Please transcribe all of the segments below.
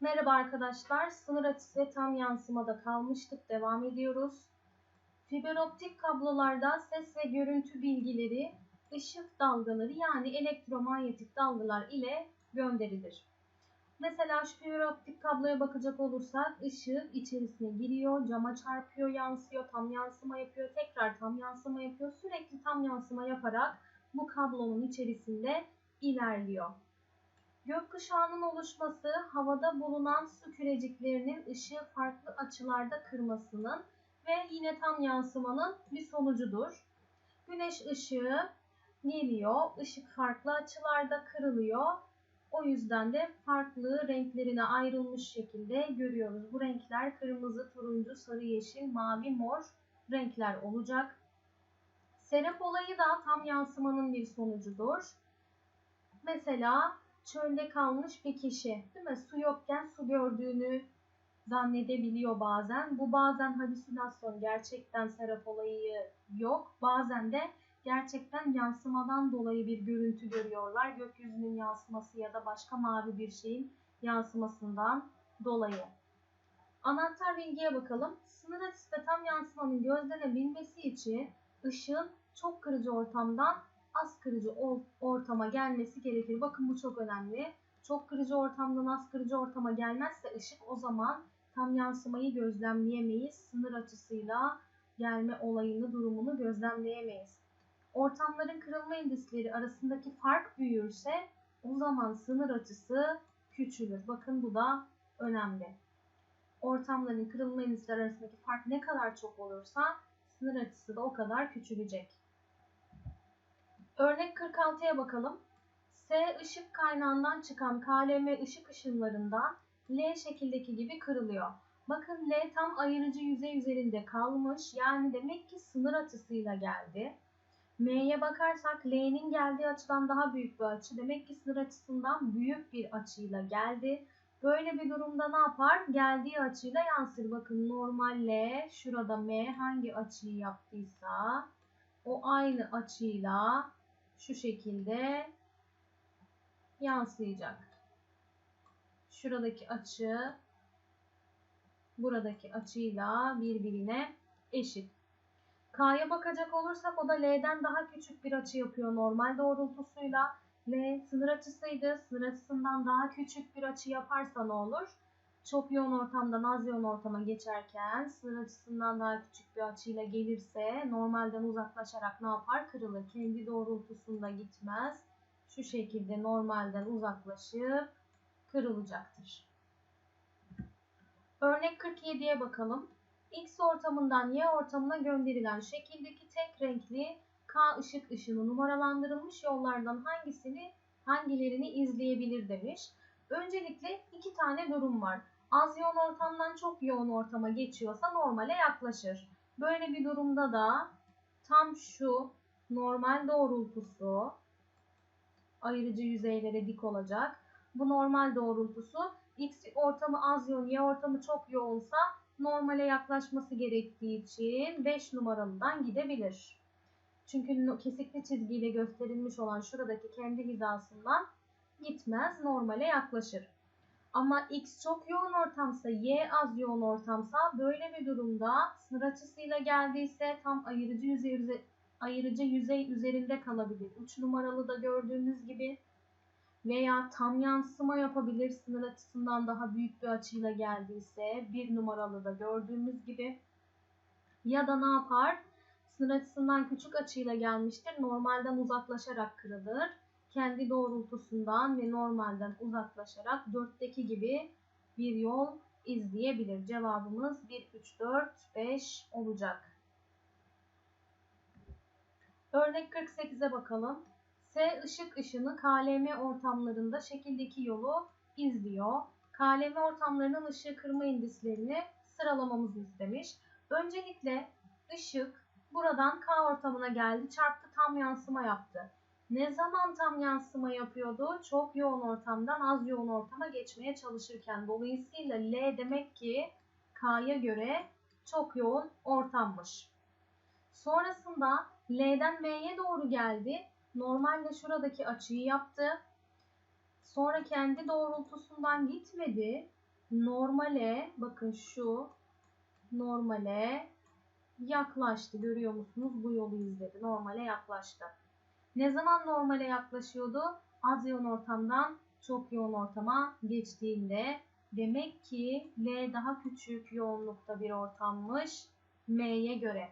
Merhaba arkadaşlar. Sınır açısı ve tam yansımada kalmıştık. Devam ediyoruz. Fiber optik kablolarda ses ve görüntü bilgileri ışık dalgaları yani elektromanyetik dalgalar ile gönderilir. Mesela şu fiber optik kabloya bakacak olursak ışık içerisine giriyor, cama çarpıyor, yansıyor, tam yansıma yapıyor, tekrar tam yansıma yapıyor. Sürekli tam yansıma yaparak bu kablonun içerisinde ilerliyor. Gökkuşağının oluşması havada bulunan su küreciklerinin ışığı farklı açılarda kırmasının ve yine tam yansımanın bir sonucudur. Güneş ışığı geliyor, ışık farklı açılarda kırılıyor. O yüzden de farklı renklerine ayrılmış şekilde görüyoruz. Bu renkler kırmızı, turuncu, sarı, yeşil, mavi, mor renkler olacak. Serap olayı da tam yansımanın bir sonucudur. Mesela çölde kalmış bir kişi değil mi? Su yokken su gördüğünü zannedebiliyor bazen. Bu bazen halüsinasyon, gerçekten serap olayı yok. Bazen de gerçekten yansımadan dolayı bir görüntü görüyorlar. Gökyüzünün yansıması ya da başka mavi bir şeyin yansımasından dolayı. Anahtar bilgiye bakalım. Sınır açısı ve tam yansımanın gözlenebilmesi için ışığın çok kırıcı ortamdan az kırıcı ortama gelmesi gerekir. Bakın bu çok önemli. Çok kırıcı ortamdan az kırıcı ortama gelmezse ışık o zaman tam yansımayı gözlemleyemeyiz. Sınır açısıyla gelme olayını, durumunu gözlemleyemeyiz. Ortamların kırılma indisleri arasındaki fark büyürse o zaman sınır açısı küçülür. Bakın bu da önemli. Ortamların kırılma indisleri arasındaki fark ne kadar çok olursa sınır açısı da o kadar küçülecek. Örnek 46'ya bakalım. S ışık kaynağından çıkan KLM ışık ışınlarından L şekildeki gibi kırılıyor. Bakın L tam ayırıcı yüzey üzerinde kalmış. Yani demek ki sınır açısıyla geldi. M'ye bakarsak L'nin geldiği açıdan daha büyük bir açı. Demek ki sınır açısından büyük bir açıyla geldi. Böyle bir durumda ne yapar? Geldiği açıyla yansır. Bakın normal L şurada M hangi açıyı yaptıysa o aynı açıyla şu şekilde yansıyacak. Şuradaki açı buradaki açıyla birbirine eşit. K'ya bakacak olursak o da L'den daha küçük bir açı yapıyor normal doğrultusuyla. L sınır açısıydı. Sınır açısından daha küçük bir açı yaparsa ne olur? Çok yoğun ortamdan az yoğun ortama geçerken sınır açısından daha küçük bir açıyla gelirse normalden uzaklaşarak ne yapar? Kırılır. Kendi doğrultusunda gitmez. Şu şekilde normalden uzaklaşıp kırılacaktır. Örnek 47'ye bakalım. X ortamından Y ortamına gönderilen şekildeki tek renkli K ışık ışını numaralandırılmış yollardan hangisini hangilerini izleyebilir demiş. Öncelikle iki tane durum var. Az yoğun ortamdan çok yoğun ortama geçiyorsa normale yaklaşır. Böyle bir durumda da tam şu normal doğrultusu ayırıcı yüzeylere dik olacak. Bu normal doğrultusu X ortamı az yoğun, Y ortamı çok yoğunsa normale yaklaşması gerektiği için 5 numaralıdan gidebilir. Çünkü kesikli çizgiyle gösterilmiş olan şuradaki kendi hizasından gitmez, normale yaklaşır. Ama X çok yoğun ortamsa, Y az yoğun ortamsa böyle bir durumda sınır açısıyla geldiyse tam ayırıcı yüzey, ayırıcı yüzey üzerinde kalabilir. 3 numaralı da gördüğünüz gibi veya tam yansıma yapabilir sınır açısından daha büyük bir açıyla geldiyse bir numaralı da gördüğümüz gibi ya da ne yapar? Sınır açısından küçük açıyla gelmiştir. Normalden uzaklaşarak kırılır. Kendi doğrultusundan ve normalden uzaklaşarak 4'teki gibi bir yol izleyebilir. Cevabımız 1, 3, 4, 5 olacak. Örnek 48'e bakalım. S ışık ışını KLM ortamlarında şekildeki yolu izliyor. KLM ortamlarının ışığı kırma indislerini sıralamamızı istemiş. Öncelikle ışık buradan K ortamına geldi, çarptı, tam yansıma yaptı. Ne zaman tam yansıma yapıyordu? Çok yoğun ortamdan az yoğun ortama geçmeye çalışırken. Dolayısıyla L demek ki K'ya göre çok yoğun ortammış. Sonrasında L'den M'ye doğru geldi. Normalde şuradaki açıyı yaptı. Sonra kendi doğrultusundan gitmedi. normale bakın şu normale yaklaştı. Görüyor musunuz? Bu yolu izledi. Normale yaklaştı. Ne zaman normale yaklaşıyordu? Az yoğun ortamdan çok yoğun ortama geçtiğinde demek ki L daha küçük yoğunlukta bir ortammış M'ye göre.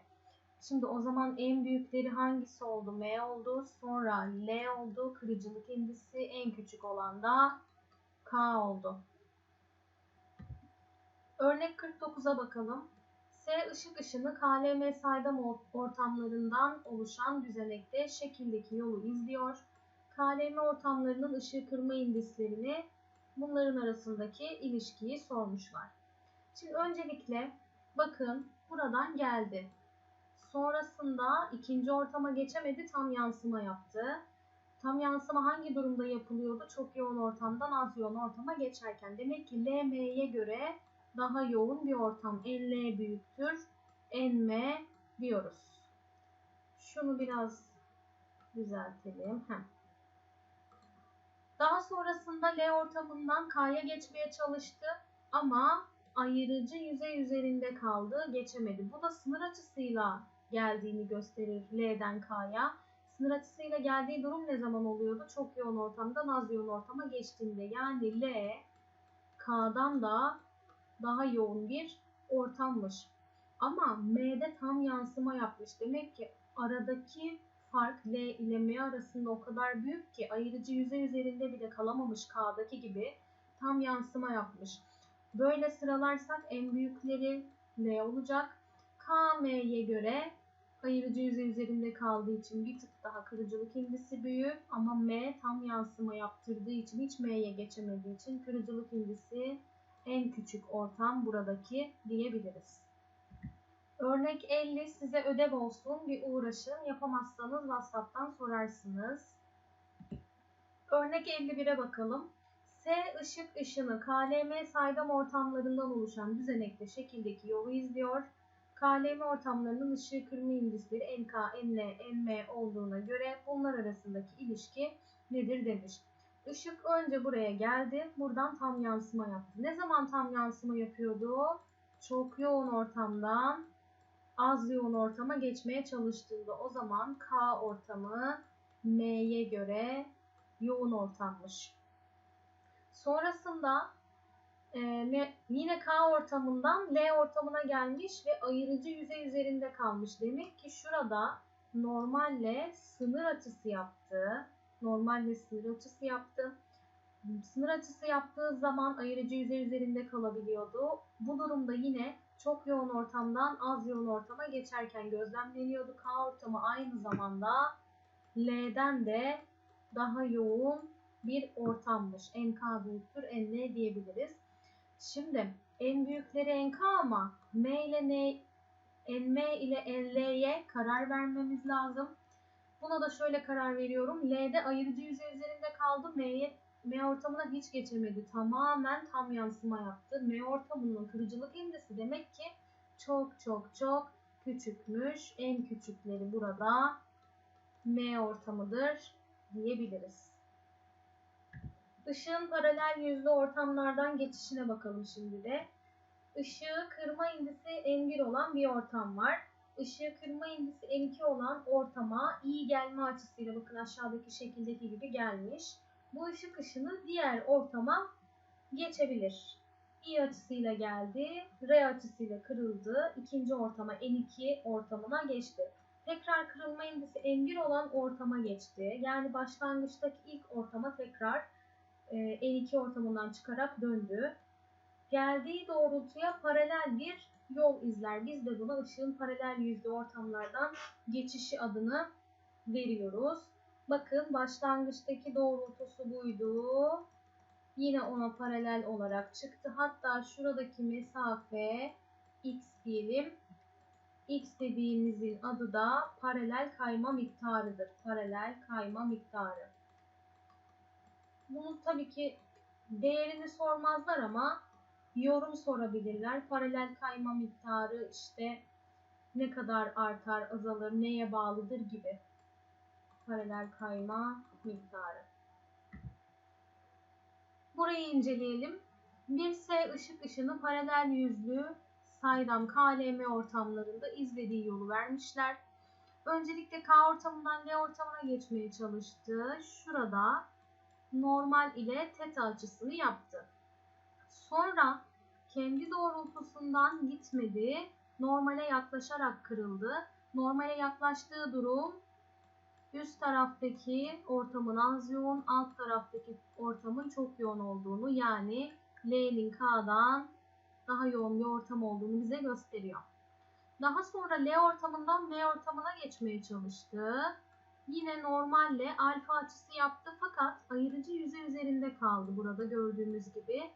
Şimdi o zaman en büyükleri hangisi oldu? M oldu. Sonra L oldu. Kırıcılık indisi en küçük olan da K oldu. Örnek 49'a bakalım. S ışık ışını KLM saydam ortamlarından oluşan düzenekte şekildeki yolu izliyor. KLM ortamlarının ışığı kırma indislerini bunların arasındaki ilişkiyi sormuşlar. Şimdi öncelikle bakın buradan geldi. Sonrasında ikinci ortama geçemedi tam yansıma yaptı. Tam yansıma hangi durumda yapılıyordu? Çok yoğun ortamdan az yoğun ortama geçerken. Demek ki LM'ye göre daha yoğun bir ortam. LL büyüktür. NM diyoruz. Şunu biraz düzeltelim. Heh. Daha sonrasında L ortamından K'ya geçmeye çalıştı ama ayırıcı yüzey üzerinde kaldı, geçemedi. Bu da sınır açısıyla geldiğini gösterir L'den K'ya. Sınır açısıyla geldiği durum ne zaman oluyordu? Çok yoğun ortamdan az yoğun ortama geçtiğinde. Yani L K'dan da daha yoğun bir ortammış. Ama M'de tam yansıma yapmış. Demek ki aradaki fark L ile M arasında o kadar büyük ki ayırıcı yüzey üzerinde bile kalamamış K'daki gibi tam yansıma yapmış. Böyle sıralarsak en büyükleri L olacak. K, M'ye göre ayırıcı yüzey üzerinde kaldığı için bir tık daha kırıcılık indisi büyük ama M tam yansıma yaptırdığı için hiç M'ye geçemediği için kırıcılık indisi en küçük ortam buradaki diyebiliriz. Örnek 50 size ödev olsun bir uğraşın. Yapamazsanız WhatsApp'tan sorarsınız. Örnek 51'e bakalım. S ışık ışını KLM saydam ortamlarından oluşan düzenekte şekildeki yolu izliyor. KLM ortamlarının ışığı kırma indisleri NK, NL, NM olduğuna göre bunlar arasındaki ilişki nedir demiş. Işık önce buraya geldi. Buradan tam yansıma yaptı. Ne zaman tam yansıma yapıyordu? Çok yoğun ortamdan az yoğun ortama geçmeye çalıştığında o zaman K ortamı M'ye göre yoğun ortammış. Sonrasında e, yine K ortamından L ortamına gelmiş ve ayırıcı yüzey üzerinde kalmış. Demek ki şurada normalle sınır açısı yaptı. Normalle sınır açısı yaptı. Sınır açısı yaptığı zaman ayırıcı yüzey üzerinde kalabiliyordu. Bu durumda yine çok yoğun ortamdan az yoğun ortama geçerken gözlemleniyordu. K ortamı aynı zamanda L'den de daha yoğun bir ortammış. NK büyüktür NL diyebiliriz. Şimdi en büyükleri NK ama M ile N, NM ile NL'ye karar vermemiz lazım. Buna da şöyle karar veriyorum. L'de ayırıcı yüzey üzerinde kaldı. M'ye M ortamına hiç geçemedi. Tamamen tam yansıma yaptı. M ortamının kırıcılık indisi demek ki çok çok çok küçükmüş. En küçükleri burada M ortamıdır diyebiliriz. Işığın paralel yüzlü ortamlardan geçişine bakalım şimdi de. Işığı kırma indisi N1 olan bir ortam var. Işığı kırma indisi N2 olan ortama iyi gelme açısıyla bakın aşağıdaki şekildeki gibi gelmiş bu ışık ışını diğer ortama geçebilir. I açısıyla geldi, R açısıyla kırıldı. İkinci ortama N2 ortamına geçti. Tekrar kırılma indisi N1 olan ortama geçti. Yani başlangıçtaki ilk ortama tekrar e, N2 ortamından çıkarak döndü. Geldiği doğrultuya paralel bir yol izler. Biz de buna ışığın paralel yüzlü ortamlardan geçişi adını veriyoruz. Bakın başlangıçtaki doğrultusu buydu. Yine ona paralel olarak çıktı. Hatta şuradaki mesafe x diyelim. x dediğimizin adı da paralel kayma miktarıdır. Paralel kayma miktarı. Bunu tabii ki değerini sormazlar ama yorum sorabilirler. Paralel kayma miktarı işte ne kadar artar, azalır, neye bağlıdır gibi paralel kayma miktarı. Burayı inceleyelim. Bir S ışık ışını paralel yüzlü saydam KLM ortamlarında izlediği yolu vermişler. Öncelikle K ortamından L ortamına geçmeye çalıştı. Şurada normal ile teta açısını yaptı. Sonra kendi doğrultusundan gitmedi. Normale yaklaşarak kırıldı. Normale yaklaştığı durum üst taraftaki ortamın az yoğun, alt taraftaki ortamın çok yoğun olduğunu yani L'nin K'dan daha yoğun bir ortam olduğunu bize gösteriyor. Daha sonra L ortamından M ortamına geçmeye çalıştı. Yine normalle alfa açısı yaptı fakat ayırıcı yüzey üzerinde kaldı burada gördüğümüz gibi.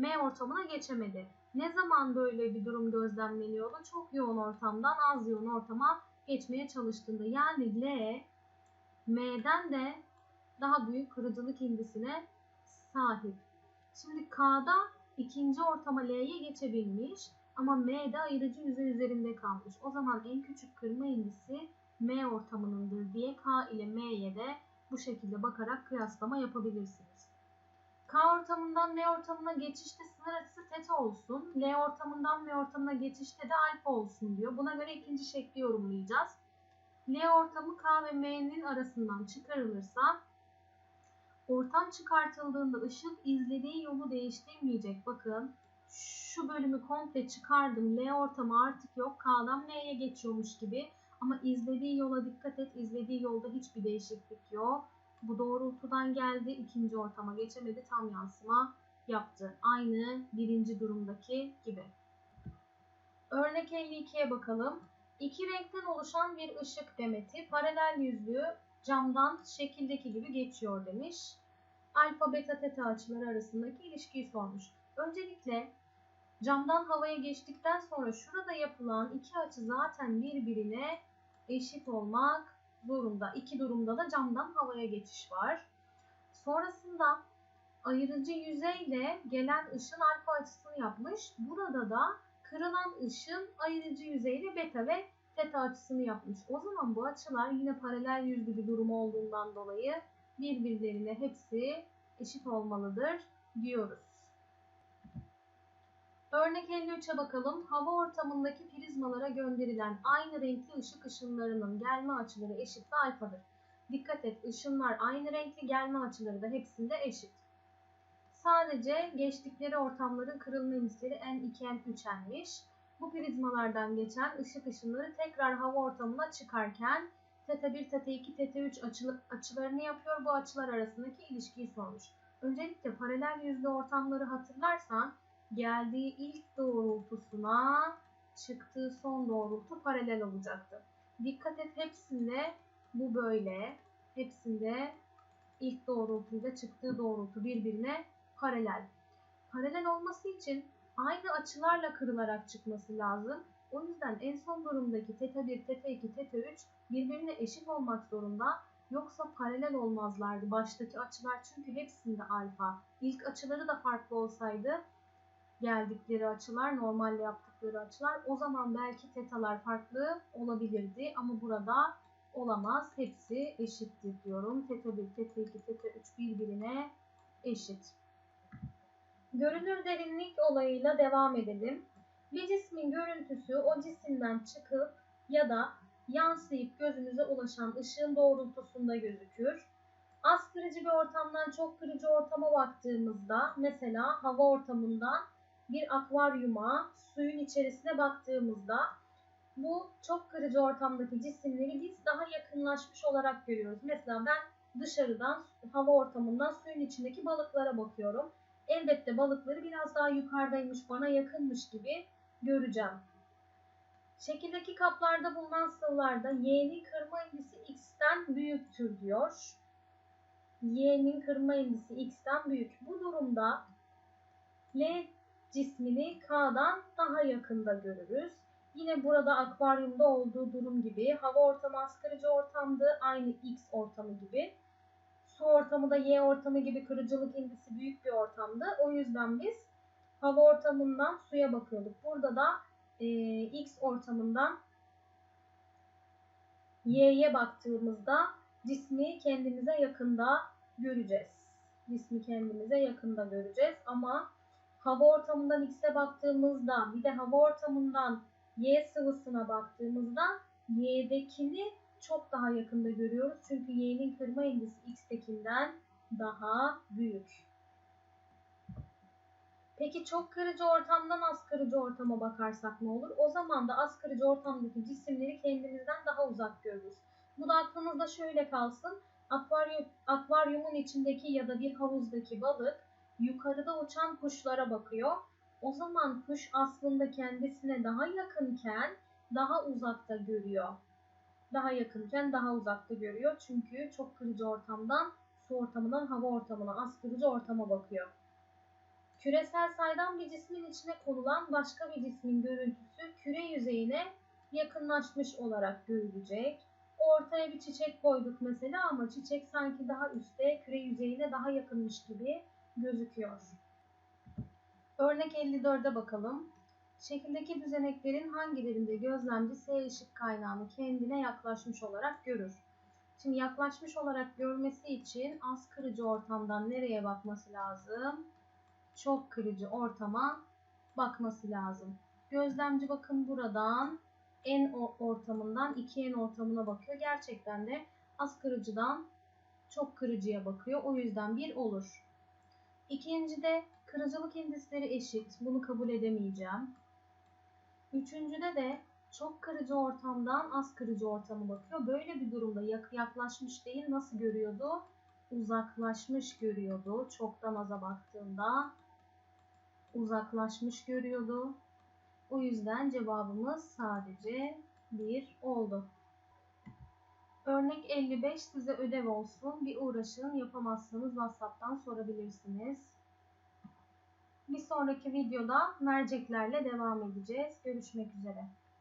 M ortamına geçemedi. Ne zaman böyle bir durum gözlemleniyordu? Çok yoğun ortamdan az yoğun ortama geçmeye çalıştığında. Yani L, M'den de daha büyük kırıcılık indisine sahip. Şimdi K'da ikinci ortama L'ye geçebilmiş ama M'de ayırıcı yüzey üzerinde kalmış. O zaman en küçük kırma indisi M ortamınındır diye K ile M'ye de bu şekilde bakarak kıyaslama yapabilirsiniz. K ortamından L ortamına geçişte sınır açısı teta olsun. L ortamından M ortamına geçişte de alfa olsun diyor. Buna göre ikinci şekli yorumlayacağız. L ortamı K ve M'nin arasından çıkarılırsa ortam çıkartıldığında ışık izlediği yolu değiştirmeyecek. Bakın şu bölümü komple çıkardım. L ortamı artık yok. K'dan M'ye geçiyormuş gibi. Ama izlediği yola dikkat et. İzlediği yolda hiçbir değişiklik yok. Bu doğrultudan geldi. ikinci ortama geçemedi. Tam yansıma yaptı. Aynı birinci durumdaki gibi. Örnek 52'ye bakalım. İki renkten oluşan bir ışık demeti paralel yüzlü camdan şekildeki gibi geçiyor demiş. Alfa, beta, teta açıları arasındaki ilişkiyi sormuş. Öncelikle camdan havaya geçtikten sonra şurada yapılan iki açı zaten birbirine eşit olmak zorunda. İki durumda da camdan havaya geçiş var. Sonrasında ayırıcı yüzeyle gelen ışın alfa açısını yapmış. Burada da kırılan ışın ayırıcı yüzeyle beta ve teta açısını yapmış. O zaman bu açılar yine paralel yüzlü bir durum olduğundan dolayı birbirlerine hepsi eşit olmalıdır diyoruz. Örnek 53'e bakalım. Hava ortamındaki prizmalara gönderilen aynı renkli ışık ışınlarının gelme açıları eşit ve alfadır. Dikkat et ışınlar aynı renkli gelme açıları da hepsinde eşit. Sadece geçtikleri ortamların kırılma indisleri N2, N3'enmiş. Bu prizmalardan geçen ışık ışınları tekrar hava ortamına çıkarken teta 1, teta 2, teta 3 açılı, açılarını yapıyor. Bu açılar arasındaki ilişkiyi sormuş. Öncelikle paralel yüzlü ortamları hatırlarsan geldiği ilk doğrultusuna çıktığı son doğrultu paralel olacaktı. Dikkat et hepsinde bu böyle. Hepsinde ilk doğrultuyla çıktığı doğrultu birbirine paralel. Paralel olması için aynı açılarla kırılarak çıkması lazım. O yüzden en son durumdaki teta 1, teta 2, teta 3 birbirine eşit olmak zorunda. Yoksa paralel olmazlardı baştaki açılar çünkü hepsinde alfa. İlk açıları da farklı olsaydı geldikleri açılar, normalle yaptıkları açılar o zaman belki tetalar farklı olabilirdi ama burada olamaz. Hepsi eşittir diyorum. Teta 1, teta 2, teta 3 birbirine eşit. Görünür derinlik olayıyla devam edelim. Bir cismin görüntüsü o cisimden çıkıp ya da yansıyıp gözümüze ulaşan ışığın doğrultusunda gözükür. Az kırıcı bir ortamdan çok kırıcı ortama baktığımızda mesela hava ortamından bir akvaryuma suyun içerisine baktığımızda bu çok kırıcı ortamdaki cisimleri biz daha yakınlaşmış olarak görüyoruz. Mesela ben dışarıdan hava ortamından suyun içindeki balıklara bakıyorum. Elbette balıkları biraz daha yukarıdaymış, bana yakınmış gibi göreceğim. Şekildeki kaplarda bulunan sıvılarda Y'nin kırma indisi X'ten büyüktür diyor. Y'nin kırma indisi X'ten büyük. Bu durumda L cismini K'dan daha yakında görürüz. Yine burada akvaryumda olduğu durum gibi hava ortamı asgarici ortamdı. Aynı X ortamı gibi. Su ortamı da Y ortamı gibi kırıcılık indisi büyük bir ortamdı. O yüzden biz hava ortamından suya bakıyorduk. Burada da e, X ortamından Y'ye baktığımızda cismi kendimize yakında göreceğiz. Cismi kendimize yakında göreceğiz ama hava ortamından X'e baktığımızda bir de hava ortamından Y sıvısına baktığımızda Y'dekini çok daha yakında görüyoruz. Çünkü Y'nin kırma indisi X'tekinden daha büyük. Peki çok kırıcı ortamdan az kırıcı ortama bakarsak ne olur? O zaman da az kırıcı ortamdaki cisimleri kendimizden daha uzak görürüz. Bu da aklınızda şöyle kalsın. Akvaryum, akvaryumun içindeki ya da bir havuzdaki balık yukarıda uçan kuşlara bakıyor. O zaman kuş aslında kendisine daha yakınken daha uzakta görüyor. Daha yakınken daha uzakta görüyor. Çünkü çok kırıcı ortamdan su ortamından hava ortamına, az kırıcı ortama bakıyor. Küresel saydam bir cismin içine konulan başka bir cismin görüntüsü küre yüzeyine yakınlaşmış olarak görülecek. Ortaya bir çiçek koyduk mesela ama çiçek sanki daha üstte, küre yüzeyine daha yakınmış gibi gözüküyor. Örnek 54'e bakalım. Şekildeki düzeneklerin hangilerinde gözlemci S ışık kaynağını kendine yaklaşmış olarak görür? Şimdi yaklaşmış olarak görmesi için az kırıcı ortamdan nereye bakması lazım? Çok kırıcı ortama bakması lazım. Gözlemci bakın buradan en ortamından 2 n ortamına bakıyor. Gerçekten de az kırıcıdan çok kırıcıya bakıyor. O yüzden bir olur. İkincide kırıcılık indisleri eşit. Bunu kabul edemeyeceğim. Üçüncüde de çok kırıcı ortamdan az kırıcı ortama bakıyor. Böyle bir durumda yaklaşmış değil nasıl görüyordu? Uzaklaşmış görüyordu. Çoktan aza baktığında uzaklaşmış görüyordu. O yüzden cevabımız sadece 1 oldu. Örnek 55 size ödev olsun. Bir uğraşın. Yapamazsanız WhatsApp'tan sorabilirsiniz. Bir sonraki videoda merceklerle devam edeceğiz. Görüşmek üzere.